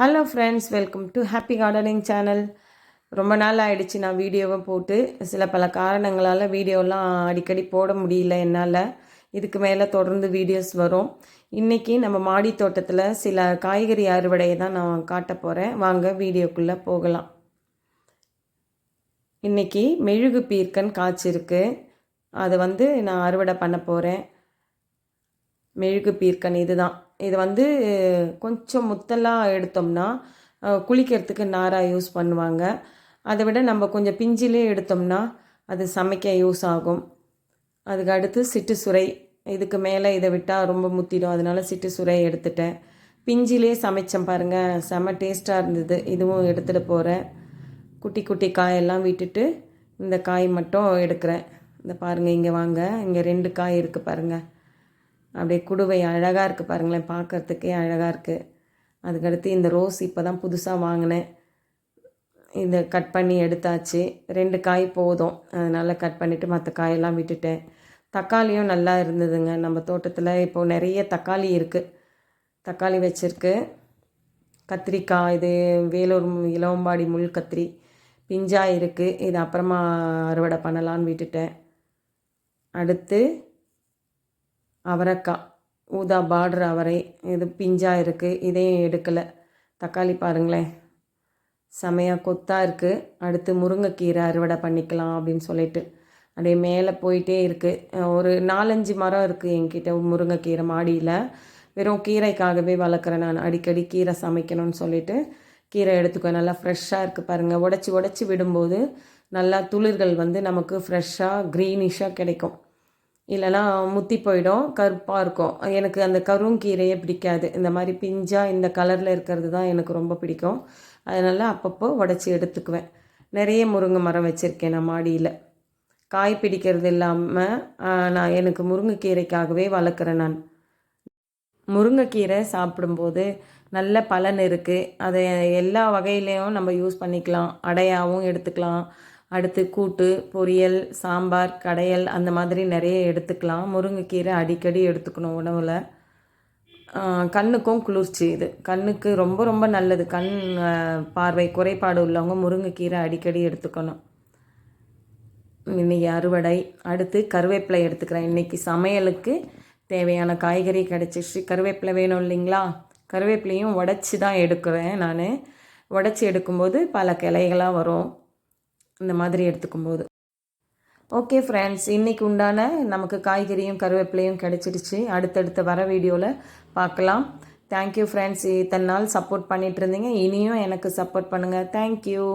Hello friends welcome to happy gardening channel ரொம்ப நாள் ஆயிடுச்சு நான் வீடியோவை போட்டு. சில பல காரணங்களால் வீடியோலாம் அடிக்கடி போட முடியல என்னால். இதுக்கு மேலே தொடர்ந்து வீடியோஸ் வரும். இன்றைக்கி நம்ம மாடி தோட்டத்தில் சில காய்கறி அறுவடையை தான் நான் காட்ட போகிறேன் வாங்க வீடியோக்குள்ளே போகலாம். இன்றைக்கி மெழுகு பீர்க்கன் காய்ச்சிருக்கு அதை வந்து நான் அறுவடை பண்ண போகிறேன் மெழுகு பீர்க்கன் இதுதான். இது வந்து கொஞ்சம் முத்தலாக எடுத்தோம்னா குளிக்கிறதுக்கு நாராக யூஸ் பண்ணுவாங்க. அதை விட நம்ம கொஞ்சம் பிஞ்சிலே எடுத்தோம்னா அது சமைக்க யூஸ் ஆகும். அதுக்கு அடுத்து சிட்டு சுரை இதுக்கு மேலே இதை விட்டால் ரொம்ப முத்திடும். அதனால சிட்டுசுரை எடுத்துட்டேன். பிஞ்சிலே சமைச்சேன் பாருங்கள் செம டேஸ்ட்டாக இருந்தது. இதுவும் எடுத்துகிட்டு போகிறேன் குட்டி குட்டி காயெல்லாம் விட்டுட்டு இந்த காய் மட்டும் எடுக்கிறேன். இந்த பாருங்கள் இங்கே வாங்க. இங்கே ரெண்டு காய் இருக்குது பாருங்கள் அப்படியே குடுவை அழகாக இருக்குது பாருங்களேன் பார்க்கறதுக்கே அழகாக இருக்குது அதுக்கடுத்து இந்த ரோஸ் இப்போ தான் புதுசாக வாங்கினேன். இதை கட் பண்ணி எடுத்தாச்சு. ரெண்டு காய் போதும். அதனால் கட் பண்ணிவிட்டு மற்ற காயெல்லாம் விட்டுட்டேன். தக்காளியும் நல்லா இருந்ததுங்க. நம்ம தோட்டத்தில் இப்போது நிறைய தக்காளி இருக்குது தக்காளி வச்சுருக்கு. கத்திரிக்காய் இது வேலூர் இளவம்பாடி முள் கத்திரி பிஞ்சாக இருக்குது இது அப்புறமா அறுவடை பண்ணலான்னு விட்டுட்டேன். அடுத்து அவரைக்காய் ஊதா பார்டர் அவரை. இது பிஞ்சாக இருக்குது இதையும் எடுக்கலை. தக்காளி பாருங்களேன். செமையாக கொத்தாக இருக்குது அடுத்து முருங்கைக்கீரை அறுவடை பண்ணிக்கலாம் அப்படின்னு சொல்லிட்டு. அப்படியே மேலே போயிட்டே இருக்குது ஒரு நாலஞ்சு மரம் இருக்குது என்கிட்ட முருங்கைக்கீரை மாடியில். வெறும் கீரைக்காகவே வளர்க்குறேன் நான். அடிக்கடி கீரை சமைக்கணும்னு சொல்லிட்டு கீரை எடுத்துக்குவேன். நல்லா ஃப்ரெஷ்ஷாக இருக்குது பாருங்கள் உடச்சி உடச்சி விடும்போது நல்லா துளிர்கள் வந்து நமக்கு ஃப்ரெஷ்ஷாக க்ரீனிஷாக கிடைக்கும். இல்லைனா முத்தி போயிடும் கருப்பாக இருக்கும். எனக்கு அந்த கருங்கீரையே பிடிக்காது. இந்த மாதிரி பிஞ்சாக இந்த கலரில் இருக்கிறது தான் எனக்கு ரொம்ப பிடிக்கும். அதனால் அப்பப்போ உடச்சி எடுத்துக்குவேன். நிறைய முருங்கை மரம் வச்சுருக்கேன் நான் மாடியில். காய் பிடிக்கிறது இல்லாமல் நான் எனக்கு முருங்கைக்கீரைக்காகவே வளர்க்குறேன் நான். முருங்கைக்கீரை சாப்பிடும்போது நல்ல பலன் இருக்குது அதை எல்லா வகையிலையும் நம்ம யூஸ் பண்ணிக்கலாம். அடையாகவும் எடுத்துக்கலாம். அடுத்து கூட்டு பொரியல் சாம்பார் கடையல் அந்த மாதிரி நிறைய எடுத்துக்கலாம். முருங்கைக்கீரை அடிக்கடி எடுத்துக்கணும் உணவில். கண்ணுக்கும் குளிர்ச்சி இது. கண்ணுக்கு ரொம்ப ரொம்ப நல்லது. கண் பார்வை குறைபாடு உள்ளவங்க முருங்கைக்கீரை அடிக்கடி எடுத்துக்கணும். இன்றைக்கி அறுவடை. அடுத்து கருவேப்பிலை எடுத்துக்கிறேன். இன்றைக்கி சமையலுக்கு தேவையான காய்கறி கிடச்சிச்சு கருவேப்பிலை வேணும் இல்லைங்களா? கருவேப்பிலையும் உடச்சி தான் எடுக்கிறேன் நான். உடச்சி எடுக்கும்போது பல கிளைகளாக வரும். இந்த மாதிரி எடுத்துக்கும்போது. ஓகே ஃப்ரெண்ட்ஸ் இன்றைக்கு உண்டான நமக்கு காய்கறியும் கருவேப்பிலையும் கிடச்சிருச்சு. அடுத்தடுத்த வர வீடியோவில் பார்க்கலாம். தேங்க்யூ ஃப்ரெண்ட்ஸ் இத்தனை நாள் சப்போர்ட் பண்ணிட்டு இருந்தீங்க. இனியும் எனக்கு சப்போர்ட் பண்ணுங்கள் தேங்க்யூ